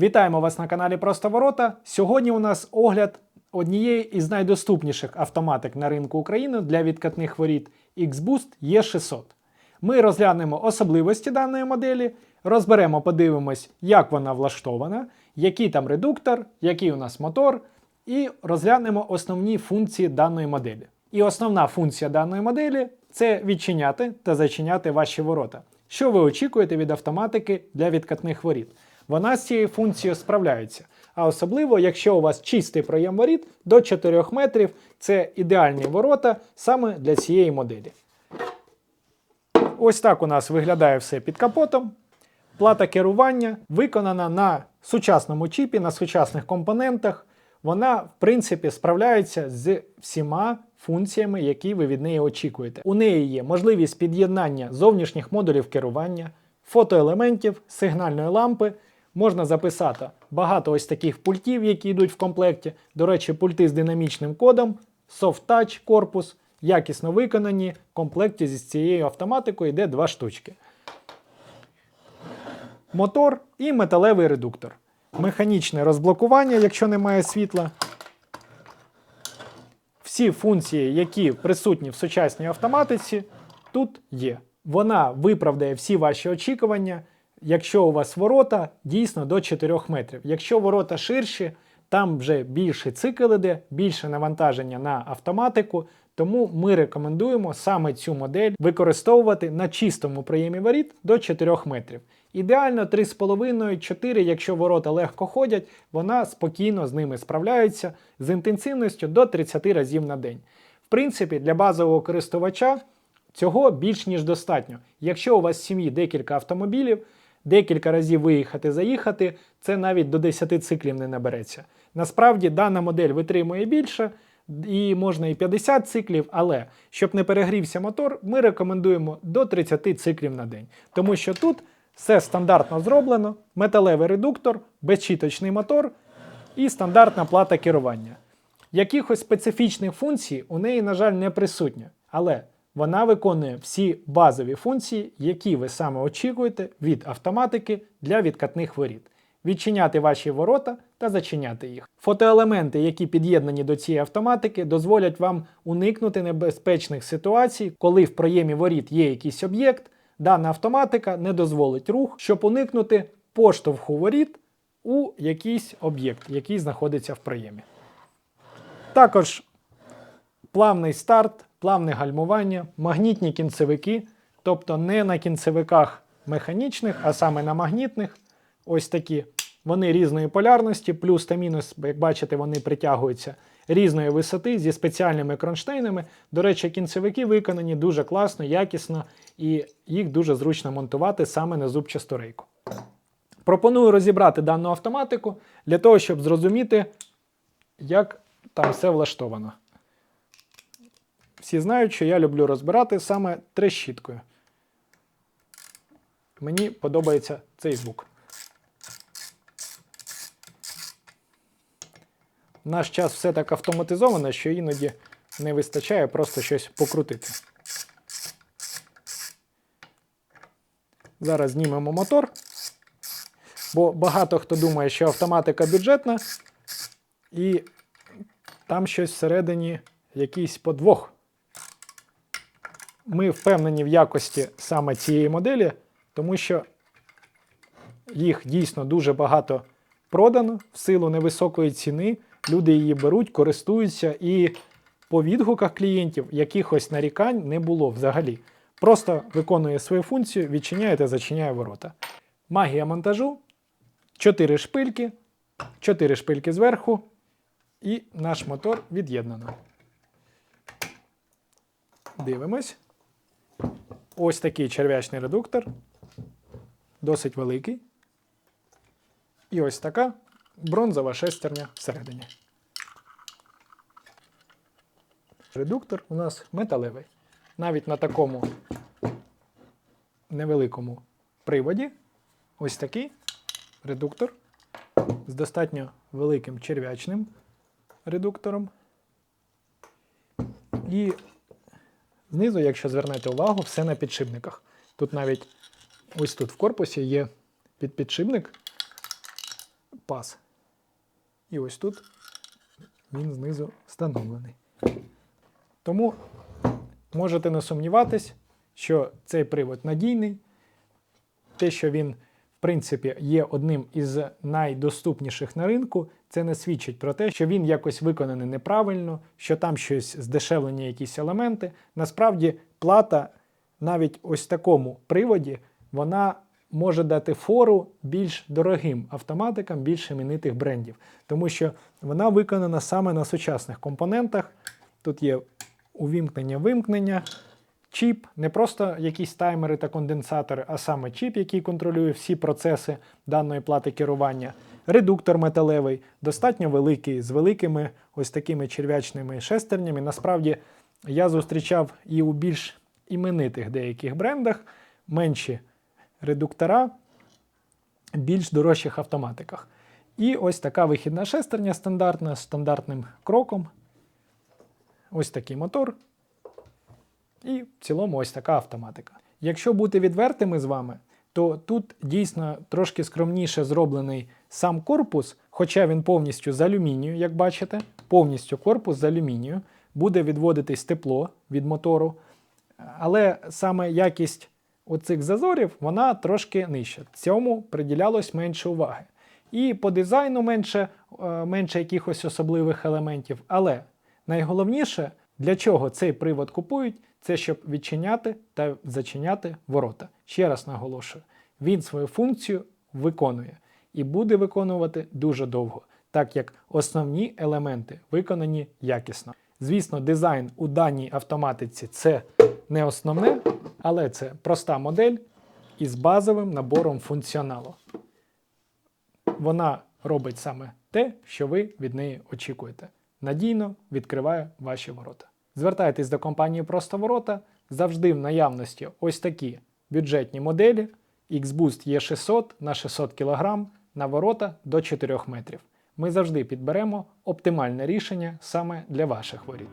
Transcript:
Вітаємо вас на каналі Просто Ворота. Сьогодні у нас огляд однієї із найдоступніших автоматик на ринку України для відкатних воріт X-Boost E600. Ми розглянемо особливості даної моделі, розберемо, подивимось, як вона влаштована, який там редуктор, який у нас мотор, і розглянемо основні функції даної моделі. І основна функція даної моделі це відчиняти та зачиняти ваші ворота. Що ви очікуєте від автоматики для відкатних воріт? Вона з цією функцією справляється. А особливо, якщо у вас чистий проєм воріт до 4 метрів, це ідеальні ворота саме для цієї моделі. Ось так у нас виглядає все під капотом. Плата керування виконана на сучасному чіпі, на сучасних компонентах. Вона, в принципі, справляється з всіма функціями, які ви від неї очікуєте. У неї є можливість під'єднання зовнішніх модулів керування, фотоелементів, сигнальної лампи. Можна записати багато ось таких пультів, які йдуть в комплекті. До речі, пульти з динамічним кодом, Soft Touch корпус, якісно виконані. В комплекті зі цією автоматикою йде два штучки. Мотор і металевий редуктор. Механічне розблокування, якщо немає світла. Всі функції, які присутні в сучасній автоматиці, тут є. Вона виправдає всі ваші очікування, якщо у вас ворота дійсно до 4 метрів. Якщо ворота ширші, там вже більший цикл іде, більше навантаження на автоматику. Тому ми рекомендуємо саме цю модель використовувати на чистому проємі воріт до 4 метрів. Ідеально 3,5-4, якщо ворота легко ходять, вона спокійно з ними справляється з інтенсивністю до 30 разів на день. В принципі, для базового користувача цього більш ніж достатньо. Якщо у вас в сім'ї декілька автомобілів, декілька разів виїхати, заїхати, це навіть до 10 циклів не набереться. Насправді дана модель витримує більше. І можна і 50 циклів, але щоб не перегрівся мотор, ми рекомендуємо до 30 циклів на день. Тому що тут все стандартно зроблено: металевий редуктор, безчіточний мотор і стандартна плата керування. Якихось специфічних функцій у неї, на жаль, не присутня, але вона виконує всі базові функції, які ви саме очікуєте від автоматики для відкатних воріт. Відчиняти ваші ворота та зачиняти їх. Фотоелементи, які під'єднані до цієї автоматики, дозволять вам уникнути небезпечних ситуацій, коли в проємі воріт є якийсь об'єкт. Дана автоматика не дозволить рух, щоб уникнути поштовху воріт у якийсь об'єкт, який знаходиться в проємі. Також плавний старт, плавне гальмування, магнітні кінцевики, тобто не на кінцевиках механічних, а саме на магнітних. Ось такі. Вони різної полярності, плюс та мінус, як бачите, вони притягуються різної висоти зі спеціальними кронштейнами. До речі, кінцевики виконані дуже класно, якісно, і їх дуже зручно монтувати саме на зубчасту рейку. Пропоную розібрати дану автоматику для того, щоб зрозуміти, як там все влаштовано. Всі знають, що я люблю розбирати саме трещіткою. Мені подобається цей звук. Наш час все так автоматизовано, що іноді не вистачає просто щось покрутити. Зараз знімемо мотор. Бо багато хто думає, що автоматика бюджетна, і там щось всередині якийсь подвох. Ми впевнені в якості саме цієї моделі, тому що їх дійсно дуже багато продано в силу невисокої ціни. Люди її беруть, користуються, і по відгуках клієнтів якихось нарікань не було взагалі. Просто виконує свою функцію, відчиняє та зачиняє ворота. Магія монтажу. 4 шпильки, 4 шпильки зверху, і наш мотор від'єднано. Дивимось. Ось такий черв'ячний редуктор. Досить великий. І ось така бронзова шестерня всередині. Редуктор у нас металевий. Навіть на такому невеликому приводі ось такий редуктор з достатньо великим черв'ячним редуктором. І знизу, якщо звернете увагу, все на підшипниках. Тут навіть ось тут в корпусі є підпідшипник паз. І ось тут він знизу встановлений. Тому можете не сумніватись, що цей привод надійний. Те, що він, в принципі, є одним із найдоступніших на ринку, це не свідчить про те, що він якось виконаний неправильно, що там щось здешевлені якісь елементи. Насправді, плата навіть ось такому приводі, вона може дати фору більш дорогим автоматикам, більш іменитих брендів, тому що вона виконана саме на сучасних компонентах. Тут є увімкнення-вимкнення, чіп, не просто якісь таймери та конденсатори, а саме чіп, який контролює всі процеси даної плати керування. Редуктор металевий, достатньо великий, з великими ось такими черв'ячними шестернями. Насправді я зустрічав і у більш іменитих деяких брендах менші редуктора, більш дорожчих автоматиках. І ось така вихідна шестерня стандартна з стандартним кроком. Ось такий мотор. І в цілому ось така автоматика. Якщо бути відвертими з вами, то тут дійсно трошки скромніше зроблений сам корпус, хоча він повністю з алюмінію, як бачите, повністю корпус з алюмінію, буде відводитись тепло від мотору. Але саме якість оцих зазорів вона трошки нижча. Цьому приділялось менше уваги. І по дизайну менше, е, менше якихось особливих елементів. Але найголовніше, для чого цей привод купують, це щоб відчиняти та зачиняти ворота. Ще раз наголошую, він свою функцію виконує і буде виконувати дуже довго, так як основні елементи виконані якісно. Звісно, дизайн у даній автоматиці це не основне, але це проста модель із базовим набором функціоналу. Вона робить саме те, що ви від неї очікуєте. Надійно відкриває ваші ворота. Звертайтесь до компанії Простоворота. Завжди в наявності ось такі бюджетні моделі X-Boost E600 на 600 кг на ворота до 4 метрів. Ми завжди підберемо оптимальне рішення саме для ваших воріт.